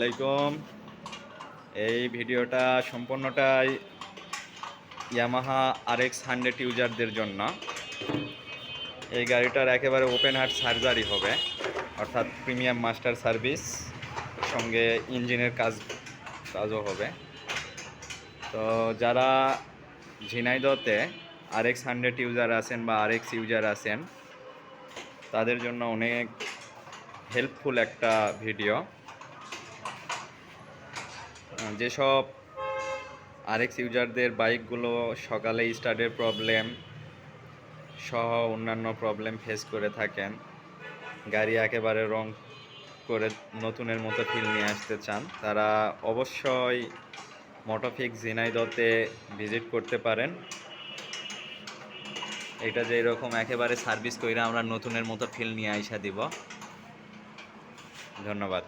আলাইকুম। এই ভিডিওটা সম্পূর্ণটাই ইয়ামাহা আর এক্স হান্ড্রেড ইউজারদের জন্য। এই গাড়িটার একেবারে ওপেন হার্ট সার্জারি হবে, অর্থাৎ প্রিমিয়াম মাস্টার সার্ভিস সঙ্গে ইঞ্জিনের কাজ, কাজও হবে। তো যারা ঝিনাইদতে আর এক্স হান্ড্রেড ইউজার আছেন বা আর এক্স ইউজার আছেন, তাদের জন্য অনেক হেল্পফুল একটা ভিডিও যেসব আরএক্স ইউজারদের বাইকগুলো সকালে স্টার্টের প্রবলেম সহ অন্যান্য প্রবলেম ফেস করে থাকেন, গাড়ি একেবারে রং করে নতুনের মতো ফিল নিয়ে আসতে চান, তারা অবশ্যই মোটোফিক জিনাইদতে ভিজিট করতে পারেন। এটা যে এরকম একেবারে সার্ভিস কইরা আমরা নতুনের মতো ফিল নিয়ে আইসা দিব। ধন্যবাদ।